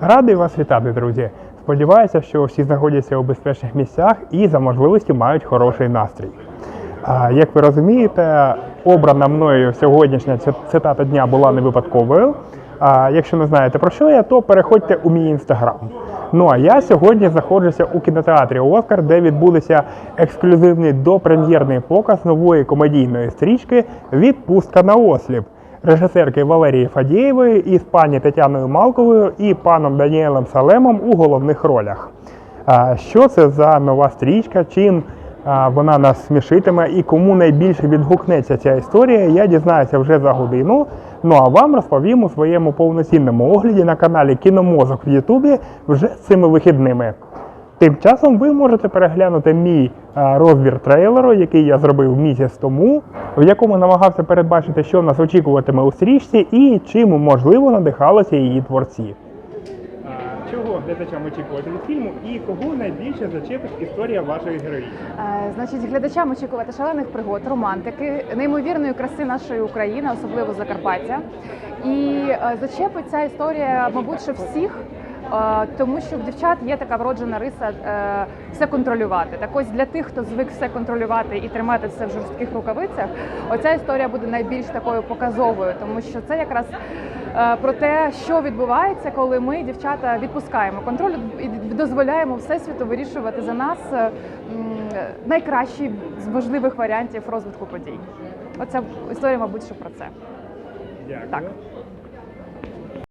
Радий вас вітати, друзі. Сподіваюся, що всі знаходяться у безпечних місцях і за можливості мають хороший настрій. Як ви розумієте, обрана мною сьогоднішня ци- цитата дня була не випадковою. А якщо не знаєте про що я, то переходьте у мій інстаграм. Ну а я сьогодні знаходжуся у кінотеатрі Оскар, де відбудеться ексклюзивний допрем'єрний показ нової комедійної стрічки Відпустка на осліп режисерки Валерії Фадієвої із пані Тетяною Малковою і паном Даніелем Салемом у головних ролях. Що це за нова стрічка? Чим вона нас смішитиме і кому найбільше відгукнеться ця історія, я дізнаюся вже за годину. Ну а вам розповім у своєму повноцінному огляді на каналі Кіномозок в Ютубі вже цими вихідними. Тим часом ви можете переглянути мій розбір трейлеру, який я зробив місяць тому, в якому намагався передбачити, що нас очікуватиме у стрічці і чим можливо надихалися її творці. Чого глядачам очікувати від фільму і кого найбільше зачепить історія вашої героїні? Е, Значить, глядачам очікувати шалених пригод, романтики, неймовірної краси нашої України, особливо Закарпаття. І е, зачепить ця історія, мабуть, що всіх. Тому що в дівчат є така вроджена риса е, все контролювати. Так ось для тих, хто звик все контролювати і тримати це в жорстких рукавицях, оця історія буде найбільш такою показовою, тому що це якраз е, про те, що відбувається, коли ми, дівчата, відпускаємо контроль і дозволяємо всесвіту вирішувати за нас е, м, найкращий з можливих варіантів розвитку подій. Оця історія, мабуть, що про це. Дякую. Так.